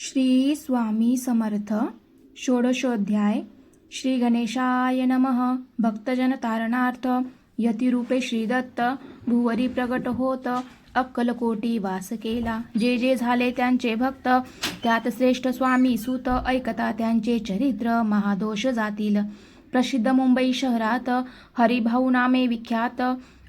श्री स्वामी समर्थ षोडशोध्याय श्री गणेशाय नमः। भक्तजन तारणार्थ यतिरूपे श्रीदत्त भुवरी प्रगट होत अक्कलकोटी वास केला। जे जे झाले त्यांचे भक्त त्यात श्रेष्ठ स्वामी सुत ऐकता त्यांचे चरित्र महादोष जातील। प्रसिद्ध मुंबई शहरात हरिभाऊ नामे विख्यात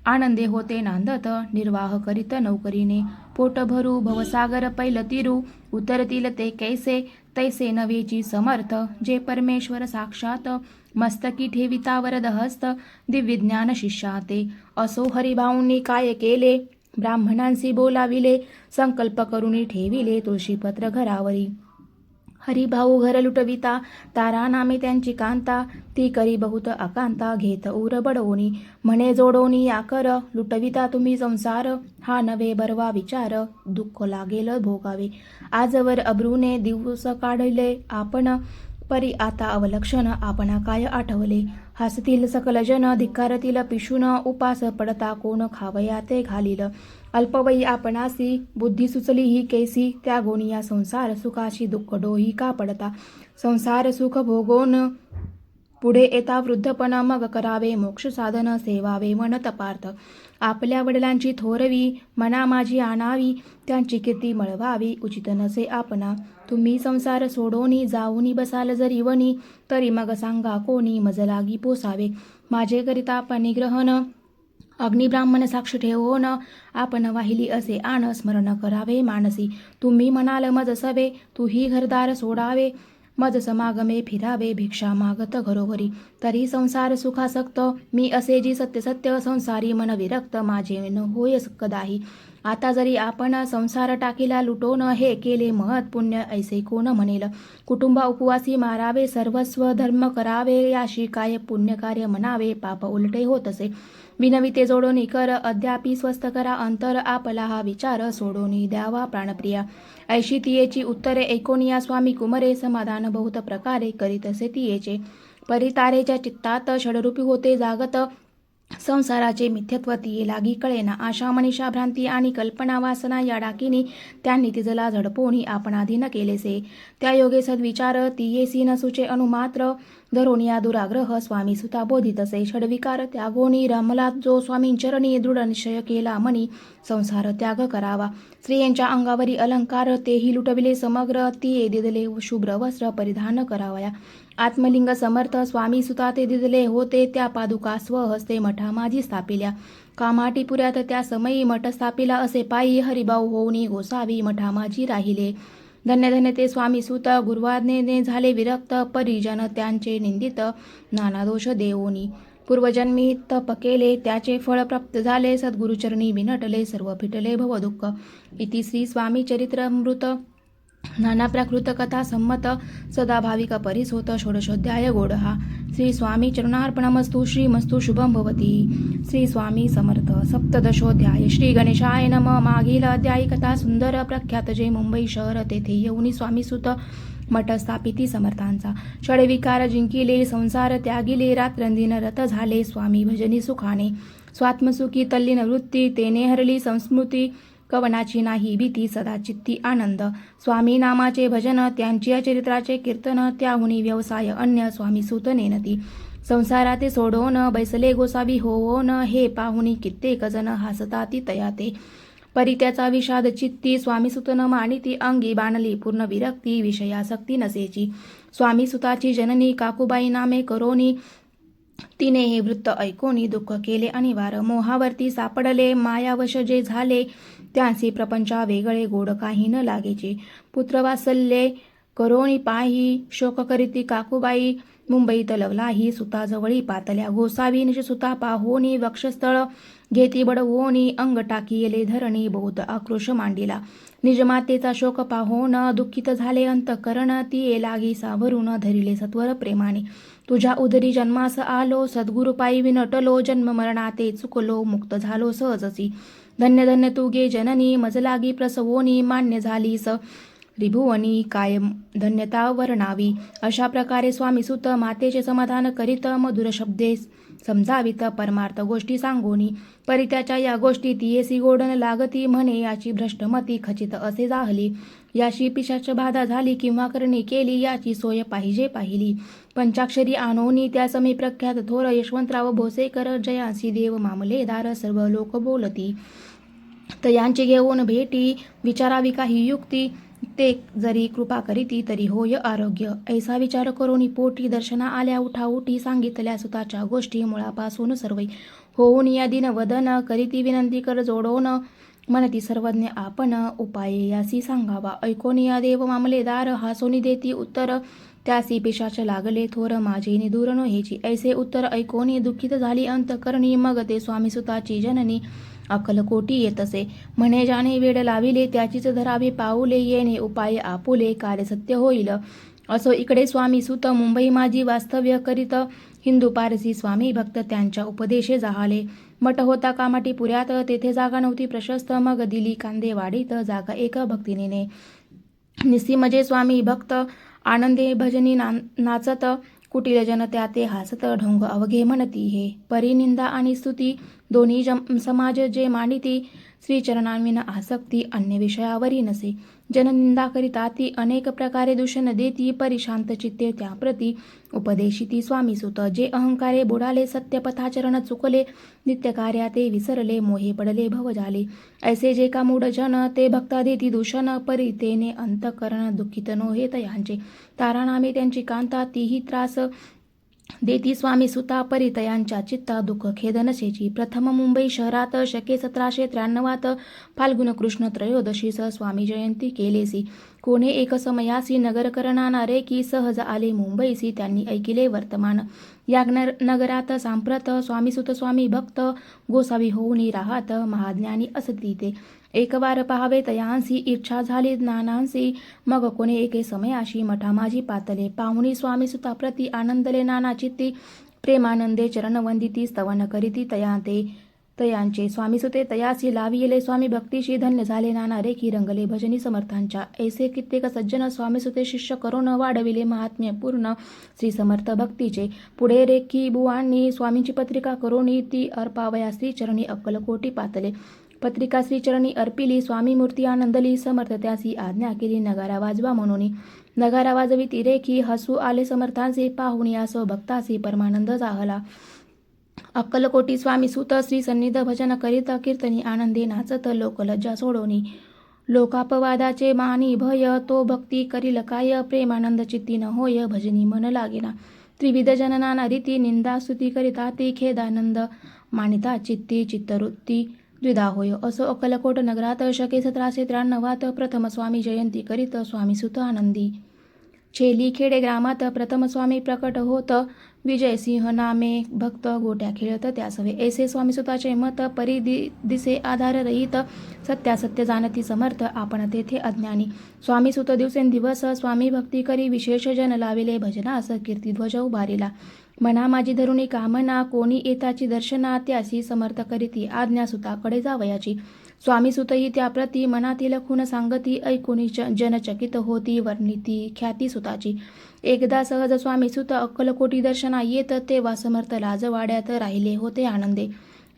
आनंदे होते नांदत निर्वाह करीत नौकरीने पोट भरू भवसागर पैल तिरू उतरतील ते कैसे तैसे नवेची समर्थ जे परमेश्वर साक्षात मस्तकी ठेवितावर दहस्त दिव्यज्ञान शिष्याते असो हरिभाऊंनी काय केले ब्राह्मणांशी बोलाविले संकल्प करुणी ठेविले तुळशीपत्र घरावरी हरिभाऊ घर लुटविता तारा नामे त्यांची कांता ती करी बहुत अकांता घेत उर बडवणी. म्हणे जोडोनी या कर लुटविता तुम्ही संसार हा नवे बरवा विचार दुःख लागेल भोगावे. आजवर अब्रूने दिवस काढले आपण परी आता अवलक्षण आपणा काय आठवले? हसतील सकलजन धिक्कारतील पिशून उपास पडता कोण खावया ते घालील? अल्पवयी आपणासी बुद्धी सुचली ही केसी त्या गोनिया संसार सुखाशी दुःख डोही का पडता? संसार सुख भोगोन पुढे येता वृद्धपण मग करावे मोक्ष साधन सेवावे मन तपार्थ आपल्या वडिलांची थोरवी मना माझी आणावी त्यांची कीर्ती मळवावी उचित नसे आपणा. तुम्ही संसार सोडोनी जाऊनी बसाल जरी वनी तरी मग सांगा कोणी मज लागी पोसावे. माझे करिता परिग्रहण अग्निब्राह्मण साक्ष न. आपण वाहिली असे आण स्मरण करावे मानसी. तुम्ही म्हणाल मज सवे तूही घरदार सोडावे. मज समागमे फिरावे भिक्षा मागत घरोघरी. तरी संसार सुखासक्त. मी असे जी सत्य सत्य संसारी मन विरक्त माझे न होय कदाही आता जरी आपण संसार टाकीला लुटोन हे केले महत पुण्य ऐसे कोण म्हणेल? कुटुंब उपवासी मारावे सर्वस्व धर्म करावे याशी काय पुण्यकार्य म्हणावे पाप उलटे होत असे. विनविते जोडोनी कर अद्यापि स्वस्थ करा अंतर आपला हा विचार सोडोनी द्यावा प्राणप्रिया. ऐशी तियेची उत्तरे ऐकोनिया स्वामी कुमरे समाधान बहुत प्रकारे करीत असे तियेचे परितारेच्या चित्तात षडरूपी होते जागत संसाराचे मिथ्यत्व तिये लागी कळेना. आशा मनीषा भ्रांती आणि कल्पना वासना या डाकीनी त्यांनी तिजला झडपोनी आपणाधीन केलेसे. त्या योगे सद्विचार तियेसी नसुचे अनुमात्र या दुराग्रह स्वामी सुता बोधित असे षडविकार त्यागोनी रमला जो स्वामींचरणी दृढ निश्चय केला मनी संसार त्याग करावा. स्त्रियांच्या अंगावरी अलंकार तेही लुटविले समग्र तिये दिदले शुभ्र वस्त्र परिधान करावया. आत्मलिंग समर्थ स्वामी सुताते दिदले होते त्या पादुका स्वहस्ते मठा माझी स्थापिल्या. कामाटीपुऱ्यात त्या समयी मठ स्थापिला असे पायी हरिभाऊ होऊनी गोसावी मठा माझी राहिले. धन्य धन्य ते स्वामी सुत गुरुवाज्ञेने झाले विरक्त परिजन त्यांचे निंदित नाना दोष देवोनी पूर्वजन्मी तप केले त्याचे फळ प्राप्त झाले सद्गुरुचरणी विनटले सर्व फिटले भवदुःख. इति श्री स्वामी चरित्रमृत. नाना प्राकृतकथा संमत सदा भाविक परिसोत षोडशोध्याय गोडहा. श्री स्वामी चरणार्पणमस्तु श्रीमस्तु शुभम भवती. श्री स्वामी समर्थ सप्तदशोध्याय श्री गणेशाय नम. मागील अध्यायी कथा सुंदर प्रख्यात जे मुंबई शहर तेथे येऊनी स्वामी सुत मठ स्थापिती समर्थांचा. षडविकार जिंकिले संसार त्यागिले रात्रंदिन रत झाले स्वामी भजनी सुखाने. स्वात्मसुखी तल्लीन वृत्ती तेने हरली संस्मृती. कवनाची नाही भीती सदा चित्ती आनंद. स्वामी नामाचे भजन त्यांच्या चरित्राचे कीर्तन त्याहुनी व्यवसाय अन्य स्वामी सुत नेनती संसाराते सोडवून बैसले गोसावी होवोन हे पाहुनी कित्येक जण हसताती तयाते परित्याचा विषाद चित्ती स्वामी सुतन मानिती अंगी बाणली पूर्ण विरक्ती विषयासक्ती नसेची. स्वामी सुताची जननी काकुबाई नामे करोनी तिने हे वृत्त ऐकोनी दुःख केले अनिवार्य मोहावरती सापडले मायावश जे झाले त्यासी प्रपंचा वेगळे गोड काही न लागेचे पुत्रवासल्ये करोणी पाही शोक करीती काकुबाई मुंबईत लवलाही सुताजवळी पातल्या गोसावी निश सुता पाहोनी वक्षस्थळ घेती बडवोनी अंग टाकीयले धरणी बहुत आक्रोश मांडिला. निजमातेचा शोक पाहोन दुःखित झाले अंतकरण ती लागी सावरून धरिले सत्वर प्रेमाने. तुझ्या उदरी जन्मास आलो सद्गुरुपायी विनटलो जन्म मरणाते चुकलो मुक्त झालो सहजसी. धन्य धन्य तू गे जननी मजलागी प्रसवोनी मान्य झालीस. त्रिभुवनी कायम धन्यता वर्णावी. अशा प्रकारे स्वामी सुत मातेचे समाधान करीत मधुर शब्दे समजावित परमार्थ गोष्टी सांगोनी. परित्याच्या या गोष्टी तियेसी गोडन लागती म्हणे याची भ्रष्टमती खचित असे जाहली. याशी पिशाच बाधा झाली किंवा करणी केली याची सोय पाहिजे पाहिली. पंचाक्षरी आणोनी त्या समी प्रख्यात थोर यशवंतराव भोसेकर जयांसी देव मामलेदार सर्व लोक बोलती. तर यांची घेऊन भेटी विचारावी काही युक्ती. ते जरी कृपा करीती तरी होय आरोग्य. ऐसा विचार करून पोटी दर्शना आल्या उठा उठी सांगितल्या सुताच्या गोष्टी मुळापासून सर्व. होऊन या दिन वदन करीती विनंती कर जोडोन. म्हणती सर्वज्ञ आपण उपाय यासी सांगावा. ऐकोन या देव मामलेदार हासोनी देती उत्तर. त्यासी पिशाच लागले थोर माझे निदूर न हेची ऐसे उत्तर ऐकोनी दुःखित झाली अंतकरणी. मग ते स्वामी सुताची जननी येत येतसे म्हणे जाणे वेड लाविले त्याचीच धरावी पाऊले येणे उपाय आपुले कार्य सत्य होईल. असो इकडे स्वामी सुत मुंबई माझी वास्तव्य करीत. हिंदू पारसी स्वामी भक्त त्यांच्या उपदेशे जाहाले. मठ होता कामाटी पुऱ्यात तेथे जागा नव्हती प्रशस्त. मग दिली कांदे वाढीत जागा एक भक्तिनीने. निसी म्हणजे स्वामी भक्त आनंदे भजनी ना नाचत कुटील जनत्या ते हासत ढोंग अवघे म्हणती हे. परिनिंदा आणि स्तुती दोन्ही जम समाज जे मांडिती श्रीचरणांविन आसक्ती अन्य विषयावरी नसे. जननिंदाकरिता ती अनेक प्रकारे दूषण देती परिशांत चित्ते त्याप्रती उपदेशिती स्वामी सुत. जे अहंकारे बुडाले सत्यपथाचरण चुकले नित्यकार्या ते विसरले मोहे पडले भव झाले ऐसे जे का मूड जन ते भक्ता देती दूषण परितेने अंतकरण दुःखित नो हे तयांचे. तारानामे त्यांची कांता तीही त्रास देती स्वामी सुता परितयांच्या चित्ता दुःख खेदनशेची प्रथम मुंबई शहरात शके सतराशे त्र्याण्णवात फाल्गुन कृष्ण त्रयोदशीस स्वामी जयंती केलेसी. कोणे एक समयासी नगर करणारे की सहज आले मुंबईसी त्यांनी ऐकिले वर्तमान. याज्ञ नगरात सांप्रत स्वामीसुत स्वामी भक्त गोसावी होऊनी राहत महाज्ञानी असती ते एकवार पहावे तयांसी इच्छा झाली नानांसी मग कोणी एके समयाशी मठा माझी पातले. पाहुणी स्वामी सुता प्रती आनंदले नाना चित्ती. प्रेमानंदे चरणवंदिती स्तवन करीती तयांते तयांचे स्वामी सुते तयासी लाविले स्वामी भक्तीशी धन्य झाले नाना रेखी रंगले भजनी समर्थांच्या. ऐसे कित्येक सज्जन स्वामी सुते शिष्य करून वाढविले महात्म्य पूर्ण. श्री समर्थ भक्तीचे. पुढे रेखी बुवांनी स्वामींची पत्रिका करून ती अर्पावया श्रीचरणी अक्कलकोटी पातले. पत्रिका श्रीचरणी अर्पिली स्वामी मूर्ती आनंदली समर्थ त्यासी आज्ञा केली नगारा वाजवा म्हणून. नगारा वाजवी ती रेखी हसू आले समर्थांचे पाहुणी या भक्तासी परमानंद जाहला. अक्कलकोटी स्वामी सुत श्री सन्निध भजन करीत कीर्तनी आनंदी नाचत लोकलज्जा सोडवणी. लोकापवादाचे मानी भय तो भक्ती करील काय? प्रेमानंद चित्ती न होय भजनी मन लागेना. त्रिविध जननाना रीती निंदा स्तुती करिता ती खेदानंद मानिता चित्ती चित्तवृत्ती द्विधा होय. असो अक्कलकोट नगरात शके सतराशे त्र्याण्णवात प्रथम स्वामी जयंती करीत स्वामी सुत आनंदी. छेली खेडे ग्रामात प्रथम स्वामी प्रकट होत विजयसिंह नामे भक्त गोट्या खेळत त्यासवे ऐसे स्वामी सुताचे मत परी दिसे आधार रहित सत्यासत्य जाणती समर्थ आपण तेथे अज्ञानी. स्वामी सुत दिवसेंदिवस स्वामी भक्ती करी विशेष जन लाविले भजनास कीर्तीध्वज उभारिला. मना माझी धरुणी कामना कोणी येताची दर्शना त्यासी समर्थ करीती आज्ञा सुताकडे जावयाची. स्वामी सुतही त्याप्रती मनातील खून सांगती ऐकुनी च- जनचकित होती वर्णिती ख्याती सुताची. एकदा सहज स्वामी सुत अक्कलकोटी दर्शना येत तेव्हा समर्थ लाजवाड्यात राहिले होते आनंदे.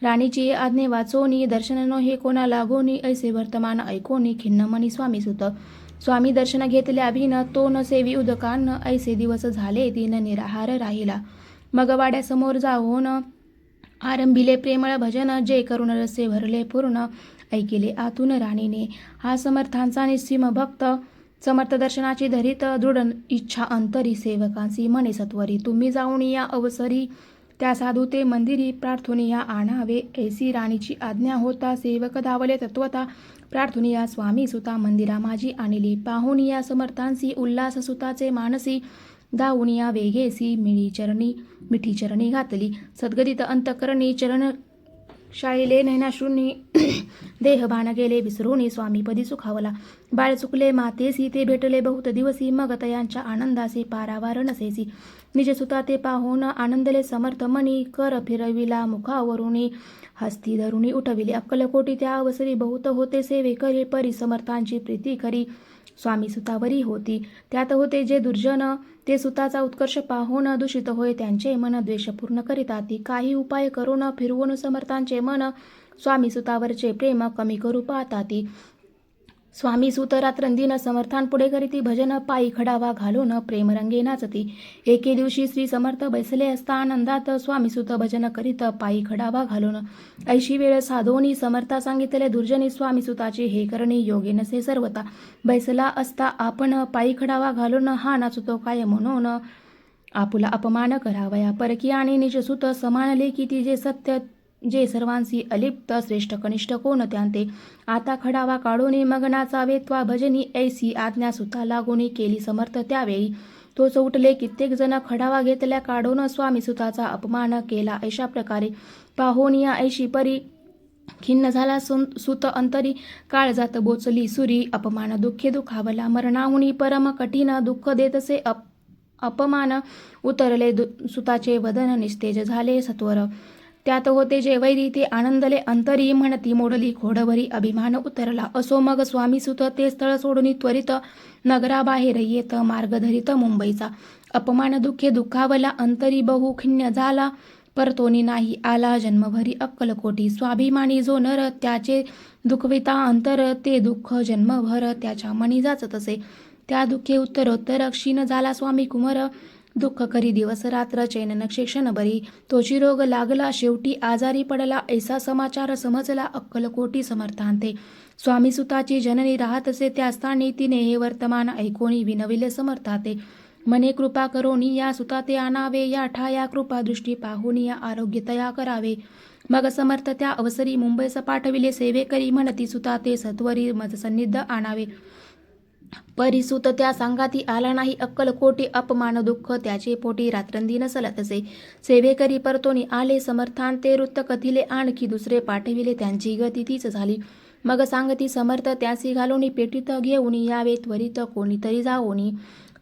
राणीची आज्ञे वाचोनी दर्शन न हे कोणा लागोनी ऐसे वर्तमान ऐकोनी खिन्न मनी स्वामी सुत स्वामी दर्शन घेतल्या भिन तो न सेवी उदकान ऐसे दिवस झाले तीन निराहार राहिला. मग वाड्यासमोर जाऊन आरंभिले प्रेमळ भजन जे करुण रसे भरले पूर्ण ऐकिले आतून राणीने. हा समर्थांचा निस्सीम भक्त समर्थ दर्शनाची धरीत दृढ इच्छा अंतरी सेवकांसी मने सत्वरी तुम्ही जाऊन या अवसरी त्या साधू ते मंदिरी प्रार्थुनिया आणावे. ऐसी राणीची आज्ञा होता सेवक धावले तत्वता प्रार्थुनिया स्वामी सुता मंदिरा माझी आणली. पाहुन या समर्थांसी उल्हास सुताचे मानसी या वेगेसी मिळी चरणी मिठी चरणी घातली. सद्गदित अंतकरणी चरण शाळेले नैनाश्रूंनी देहभान गेले विसरूनी स्वामीपदी सुखावला बाळ चुकले मातेसी ते भेटले बहुत दिवसी मग तयांच्या आनंदासे पारावार नसेसी निज सुता ते पाहून आनंदले समर्थ मनी कर फिरविला मुखावरुनी हस्ती धरुणी उठविले अक्कलकोटी त्या अवसरी बहुत होते सेवे करी परी समर्थांची प्रीती करी स्वामी सुतावरी होती त्यात होते जे दुर्जन ते सुताचा उत्कर्ष पाहून दूषित होय त्यांचे मन द्वेषपूर्ण करीताती काही उपाय करून फिरवून समर्थांचे मन स्वामी सुतावरचे प्रेम कमी करू पाहताती स्वामी सुत रात्रंदीन समर्थान पुढे करीती भजन पायी खडावा घालून प्रेमरंगे नाचती. एके दिवशी श्री समर्थ बैसले असता आनंदात स्वामी सुत भजन करीत पायी खडावा घालून. ऐशी वेळ साधोनी समर्था सांगितले दुर्जनी स्वामी सुताची हे करणे योगे नसे सर्वता बैसला असता आपण पायी खडावा घालून हा नाचतो काय म्हणून? आपुला अपमान करावया परकी आणि निजसुत समानले की ती जे सत्य जे सर्वांशी अलिप्त श्रेष्ठ कनिष्ठ कोण त्यांते? आता खडावा काढून मग नाचावे त्वा भजनी ऐसी आज्ञा सुता लागून केली समर्थ त्यावेळी. तो चौटले कित्येक जण खडावा घेतल्या काढून स्वामी सुताचा अपमान केला. अशा प्रकारे पाहोनिया ऐशी परी खिन्न झाला सुन- सुत अंतरी काळजात बोचली सुरी. अपमान दुःखे दुखावला मरणाहुनी परम कठीण दुःख देतसे अप अपमान उतरले दु- सुताचे वदन निस्तेज झाले सत्वर. त्यात होते जेवैरी ते आनंदले अंतरी म्हणती मोडली खोडभरी अभिमान उतरला. असो मग स्वामी सुत ते स्थळ सोडून त्वरित नगराबाहेर येत मार्ग धरित मुंबईचा. अपमान दुःखे दुःखावला अंतरी बहु खिन्न झाला परतोनी नाही आला जन्मभरी अक्कलकोटी. स्वाभिमानी जो नर त्याचे दुखविता अंतर ते दुःख जन्मभर त्याच्या मनी जाचत असे त्या दुःखे उत्तरोत्तर क्षीण झाला स्वामी कुमार दुःख करी दिवस रात्र चैन नक्षे क्षण बरी. तोची रोग लागला शेवटी आजारी पडला ऐसा समाचार समजला अक्कलकोटी समर्थांते. स्वामी सुताची जननी राहत असे त्या स्थानी तिने हे वर्तमान ऐकोणी विनविले समर्थाते. मने कृपा करोनी या सुताते आणावे या ठाया कृपा दृष्टी पाहुनी या आरोग्य तया करावे. मग समर्थ त्या अवसरी मुंबईस पाठविले सेवे करी म्हणती सुताते सत्वरी मज सन्निध आणावे. परिसुत त्या सांगाती आला नाही अक्कलकोटी अपमान दुःख त्याचे पोटी रात्रंदिन असे सेवेकरी परतोनी आले समर्थान ते वृत्त कथिले आणखी दुसरे पाठविले त्यांची गती तीच झाली. मग सांगती समर्थ त्यासी घालूनी पेटीत घेऊन यावे त्वरित कोणीतरी जाओनी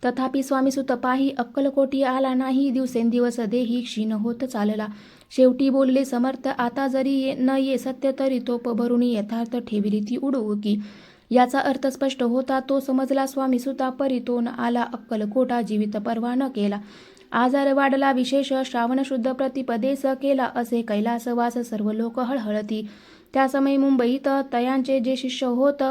तथापि स्वामी सुत पाही अक्कलकोटी आला नाही दिवसेंदिवस देही क्षीण होत चालला. शेवटी बोलले समर्थ आता जरी ये- न ये सत्य तरी तोप भरून यथार्थ ठेविली ती उडवू की याचा अर्थ स्पष्ट होता तो समजला स्वामी सुता परितोन आला अक्कलकोटा जीवित परवा न केला. आजार वाढला विशेष श्रावण शुद्ध प्रतिपदेस केला असे कैलासवास सर्व लोक हळहळती. त्या समय मुंबईत तयांचे जे शिष्य होत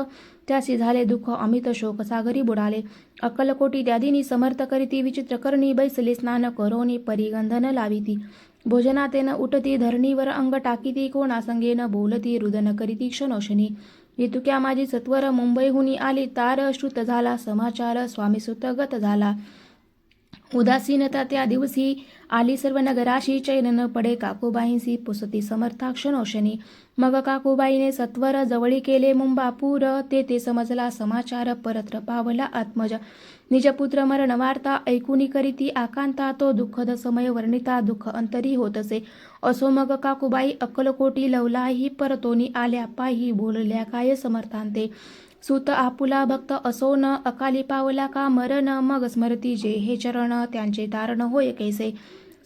त्यासी झाले दुःख अमित शोक सागरी बुडाले. अक्कलकोटी त्यादिनी समर्थ करीती विचित्र करणी बैसली स्नान करोनी परिगंधन लाविती. भोजनातेन उठती धरणीवर अंग टाकीती कोणासंगेन बोलती रुदन करीती क्षणोशनी इतुक्या माझी सत्वर मुंबईहून आली तार श्रुत झाला समाचार स्वामी सुतगत झाला. उदासीनता त्या दिवशी आली सर्व नगराशी चैन न पडे काकूबाईंसी पुसती समर्था क्षणोशनी मग काकूबाईने सत्वर जवळी केले मुंबापूर. ते ते समजला समाचार परत्र पावला आत्मज. निजपुत्र मरण वार्ता ऐकुनी करीती आकांता. तो दुःखद समय वर्णिता दुःख अंतरी होतसे. असो मग काकूबाई अक्कलकोटी लवलाही परतोनी आल्या पायी बोलल्या काय समर्थांते. सुत आपुला भक्त असो न अकाली पावला का मरण? मग स्मरती जे हे चरण त्यांचे तारण होय कैसे?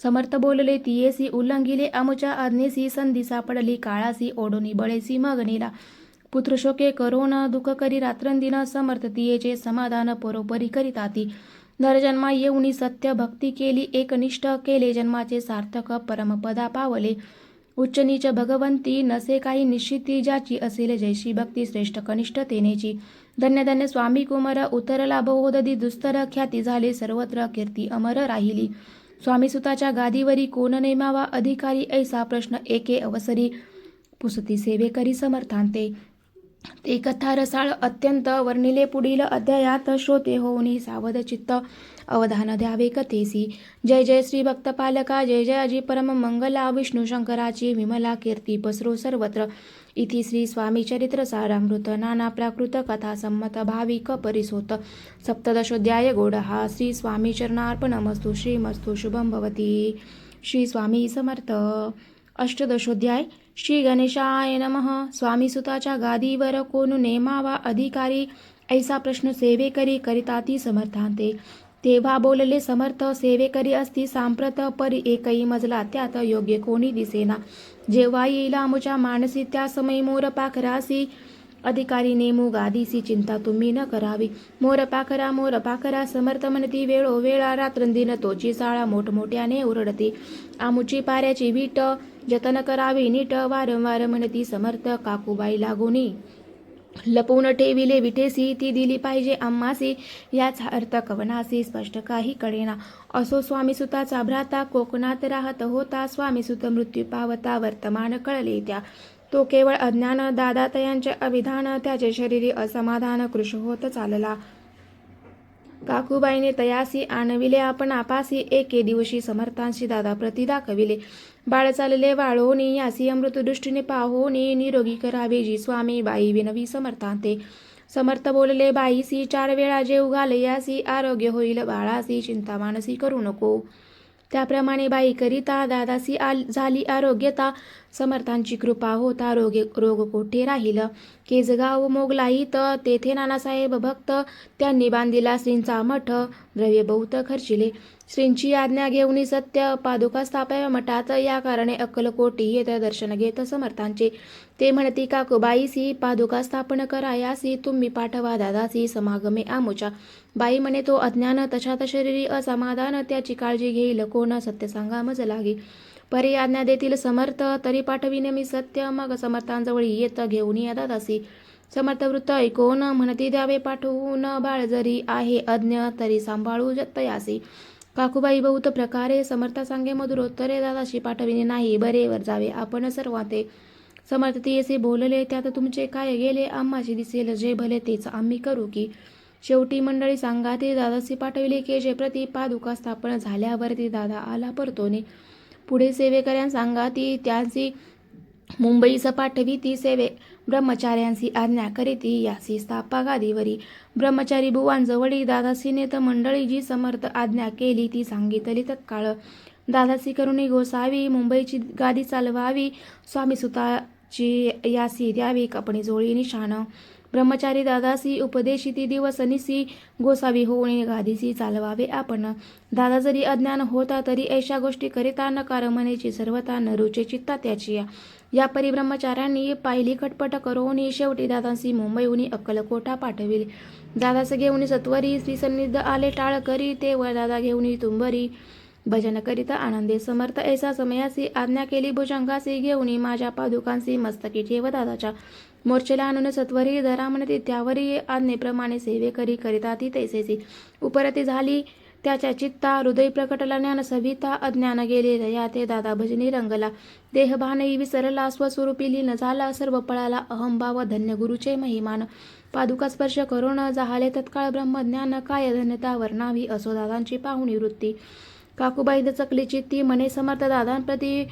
समर्थ बोलले तियेसी उल्लंघिले आमुच्या आज्ञेसी संधी सापडली काळासी ओढोनी बळेसी मग पुत्रशोके करोन दुःख करी रात्रंदिन समर्थ तियेचे समाधान परोपरी करीताती नरजन्मा येऊनी सत्य भक्ती केली एकनिष्ठ केले जन्माचे सार्थक परमपदा पावले. उच्च नीच भगवंती नसे काही निश्चिती ज्याची असेल जैशी भक्ती श्रेष्ठ कनिष्ठ तेनेची. धन्य धन्य स्वामी कुमार उतरला बहुददी दुस्तर ख्याती झाले सर्वत्र कीर्ती अमर राहिली. स्वामीसुताच्या गादीवरी कोण नेमावा अधिकारी ऐसा प्रश्न एके अवसरी. पुसती सेवेकरी समर्थांते. ते कथा रसाळ अत्यंत वर्णिले पुढील अध्यायात श्रोते होऊनी सावध चित्त. अवधान द्यावे कथेसी जय जय श्री भक्तपालका जय जय अजी परम मंगला विष्णू शंकराची विमला कीर्ती पसरो सर्वत्र इति श्री स्वामी चरित्र सारामृत नाना प्राकृत कथा संमत भाविक परिसोत सप्तदशोध्याय गोडहा श्री स्वामी चरणार्पणमस्तु श्रीमस्तु शुभम भवती श्री स्वामी समर्थ अष्टदशोध्याय श्री गणेशाय नमः स्वामी सुताच्या गादीवर कोण नेमावा अधिकारी ऐसा प्रश्न सेवेकरी करिताती समर्थांते तेव्हा बोलले समर्थ सेवेकरी असती सांप्रत परी एकही मजला त्यात योग्य कोणी दिसेना. जेव्हा येईल आमुच्या मानसी त्या समय मोर पाखरासी अधिकारी नेमू गादीसी चिंता तुम्ही न करावी. मोर पाखरा मोर पाखरा समर्थ म्हणती वेळोवेळा रात्रंदिन तोची साळा मोठमोठ्याने उरडते. आमुची पाऱ्याची वीट जतन करावी नीट वारंवार म्हणती समर्थ काकूबाई लागोनी. लपवून ठेविले विठेसी ती दिली पाहिजे. आम्हासी याचा अर्थ कवनासी स्पष्ट काही कळेना. असो स्वामी सुताचा भ्राता कोकणात राहत होता. स्वामी सुत मृत्यू पावता वर्तमान कळले त्या. तो केवळ अज्ञान दादातयांचे अभिधान त्याचे शरीरी असमाधान कृश होत चालला. काकूबाईने तयासी आणविले आपण आपासी एके दिवशी समर्थांशी दादा प्रति दाखविले. बाळ चालले वाळोनी यासी अमृतदृष्टीने पाहोने निरोगी करावे जी स्वामी बाई विनवी समर्थांते. समर्थ बोलले बाईसी चार वेळा जेव घाले यासी आरोग्य होईल बाळासी चिंता मानसी करू नको. त्याप्रमाणे बाई करिता दादासी आल झाली आरोग्यता समर्थांची कृपा होता रोगे रोग कोठे राहील? केजगाव मोगलाई तर तेथे नानासाहेब भक्त त्यांनी बांधिला श्रींचा मठ द्रव्य बहुत खर्चिले. श्रींची आज्ञा घेऊन सत्य पादुका स्थापाव्या मठात या कारणे अक्कलकोटी येत दर्शन घेत समर्थांचे. ते म्हणती काकूबाईसी पादुका स्थापन करायासी तुम्ही पाठवा दादासी समागमे आमोच्या बाई म्हणे तो अज्ञान तशात शरीरी असमाधान त्याची काळजी घेईल कोण सत्य सांगा मज लागे. परी आज्ञा देतील समर्थ तरी पाठविने मी सत्य मग समर्थांजवळ येत घेऊन या दादासी. समर्थ वृत्त ऐकून म्हणती द्यावे पाठवून बाळ जरी आहे अज्ञ तरी सांभाळू जत्तयासी. काकूबाई बहुत प्रकारे समर्थ सांगे मधुरोत्तरे दादाशी पाठविणे नाही बरेवर जावे आपण सर्वाते. समर्थ ती बोलले त्यात तुमचे काय गेले? आम्हाशी दिसेल जे भले तेच आम्ही करू की. शेवटी मंडळी सांगा ते दादासी पाठविले की जे प्रति पादुका स्थापन झाल्यावर ती दादा आला परतोने. पुढे सेवेकऱ्यांना सांगा ती त्यांची मुंबईस पाठवी ती सेवे. ब्रह्मचार्यांसी आज्ञा करीती यासी स्थापा गादीवरी. ब्रह्मचारी बुवांजवळी दादासीने तर मंडळी जी समर्थ आज्ञा केली ती सांगितली तत्काळ. दादासी करुणी गोसावी मुंबईची गादी चालवावी स्वामी सुताची यासी द्यावी कपणी जोळी निशाण. ब्रह्मचारी दादासी उपदेशिती दिवसनिसी दिवस निसी गोसावी होणे गादीसी चालवावे आपण दादा जरी अज्ञान होता तरी ऐशा गोष्टी करिता नकार मनेची सर्वता न रुचे चित्ता त्याची या परिब्रह्मचाऱ्यांनी पाहिली खटपट करून शेवटी दादासी मुंबईहून अक्कलकोटा पाठविले दादास घेऊन सत्वरी श्री सन्निध आले टाळ करी ते व दादा घेऊन तुंबरी भजन करिता आनंदे समर्थ ऐसा समयासी आज्ञा केली भुजंगासी घेऊन माझ्या पादुकांसी मस्तकी ठेव दादाच्या मोर्चेला आणून सत्वरी धरा त्यावरी आज्ञेप्रमाणे सेवे करी करिता ती तैसेची उपरती झाली त्याच्या चित्ता हृदय प्रकटला ज्ञान सविता अज्ञान गेले. दया ते दादा भजनी रंगला. देहभानही विसरला स्वस्वरूपी लीन झाला. सर्व पळाला अहंभाव धन्य गुरुचे महिमान. पादुका स्पर्श करून जाहले तत्काळ ब्रह्मज्ञान काय धन्यता वर्णावी असो दादांची पाहुणी वृत्ती. काकूबाई दचकली चित्ती मने समर्थ दादांप्रती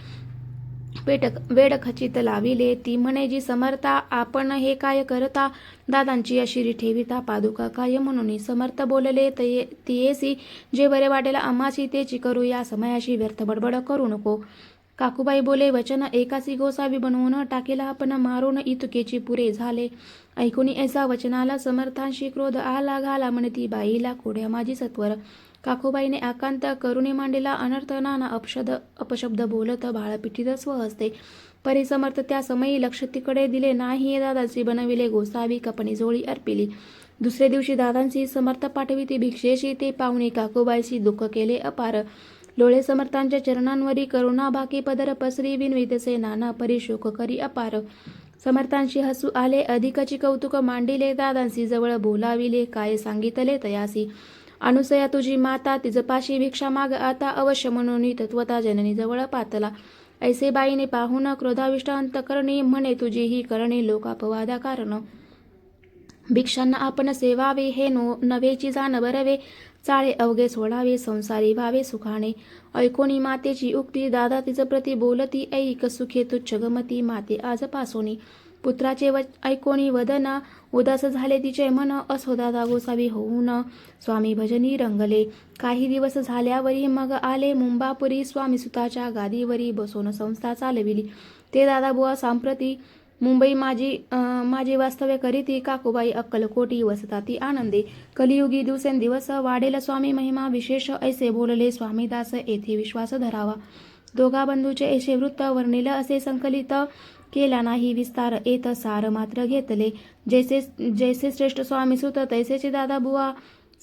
वेटक वेड खचित लाविले. ती म्हणे जी समर्था आपण हे काय करता दादांची अशिरी ठेविता पादुका काय म्हणून समर्थ बोलले तये तियेसी जे बरे वाटेल आम्हाशी तेची करू. या समयाशी व्यर्थ बडबड करू नको काकूबाई बोले वचन एकासी गोसावी बनवून टाकेला आपण मारून इतुकेची पुरे झाले. ऐकून ऐसा वचनाला समर्थांशी क्रोध आला घाला म्हणती बाईला कोड्या माझी सत्वर. काकूबाईने आकांत करुणी मांडीला अनर्थ नाना अपशब्द अपशब्द बोलत बाळपिठीत स्वहस्ते. परिसमर्थ त्या समयी लक्ष तिकडे दिले नाही दादाची बनविले गोसावी कपणी जोळी अर्पिली. दुसऱ्या दिवशी दादांची समर्थ पाठविती भिक्षेशी ते पाहुणे काकूबाईशी दुःख केले अपार. लोळे समर्थांच्या चरणांवरी करुणा बाकी पदर पसरी विनवितसे नाना परी शोक करी अपार. समर्थांशी हसू आले अधिकची कौतुक मांडिले दादांशी जवळ बोलाविले काय सांगितले तयासी? अनुसया तुझी माता तिजपाशी भिक्षा माग आता अवश्य म्हणून तत्वता जननी जवळ पातला. ऐसे बाईने पाहून क्रोधाविष्ट अंतकरणी म्हणे तुझी ही करणे लोकापवादा कारण. भिक्षांना आपण सेवावे हे नो नवेची जाण बरवे चाळे अवघे सोडावे संसारी व्हावे सुखाने. ऐकोनी मातेची उक्ती दादा तिचं प्रती बोलती ऐक सुखे तुच्छ गमती माते आज पासोनी. पुत्राचे व ऐकोनी वदन उदास झाले तिचे मन असो दादा गोसावी होऊन स्वामी भजनी रंगले. काही दिवस झाल्यावरी मग आले मुंबापुरी स्वामी सुताच्या गादीवरी बसून संस्था चालविली. ते दादा बुवा सांप्रती मुंबई माझी माझे माझी वास्तव्य करीती काकूबाई अक्कलकोटी वसता ती आनंदे. कलियुगी दिवसेंदिवस वाढेल स्वामी महिमा विशेष ऐसे बोलले स्वामीदास येथे विश्वास धरावा. दोघा बंधूचे ऐसे वृत्त वर्णिल असे संकलित केला नाही विस्तार येत सार मात्र घेतले. जैसे जैसे श्रेष्ठ स्वामी सुत तैसेचे दादा बुवा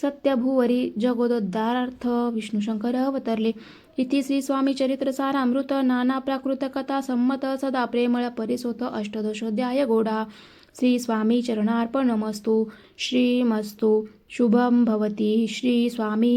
सत्यभुवरी जगोदोद्धारार्थ विष्णुशंकर अवतरले. इति श्री स्वामी चरित्र सारामृत नाना प्राकृत कथा संमत सदा प्रेमळ परिसोत अष्टदशोध्याय गोडा. श्री स्वामी चरणार्पणमस्तु श्रीमस्तु शुभं भवती. श्री स्वामी